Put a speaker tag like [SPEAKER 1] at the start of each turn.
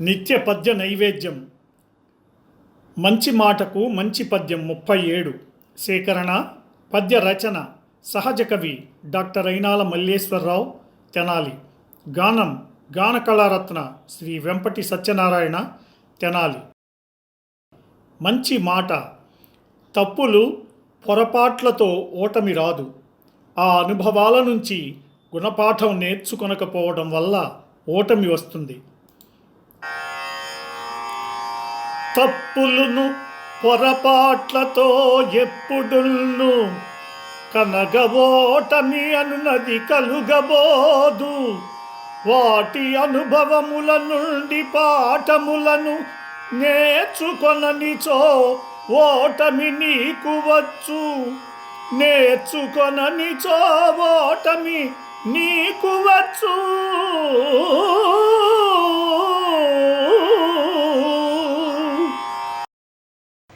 [SPEAKER 1] నిత్య పద్య నైవేద్యం. మంచి మాటకు మంచి పద్యం ముప్పై ఏడు. సేకరణ పద్య రచన సహజ కవి డాక్టర్ అయినాల మల్లేశ్వరరావు తెనాలి. గానం గాన కళారత్న శ్రీ వెంపటి సత్యనారాయణ తెనాలి. మంచి మాట. తప్పులు పొరపాట్లతో ఓటమి రాదు. ఆ అనుభవాల నుంచి గుణపాఠం నేర్చుకొనకపోవడం వల్ల ఓటమి వస్తుంది. తప్పులను పొరపాట్లతో ఎప్పుడును కనగబోటమి అనునది కలుగబోదు. వాటి అనుభవముల నుండి పాఠములను నేర్చుకొననిచో ఓటమి నీకు వచ్చు. నేర్చుకొననిచో ఓటమి నీకు వచ్చు.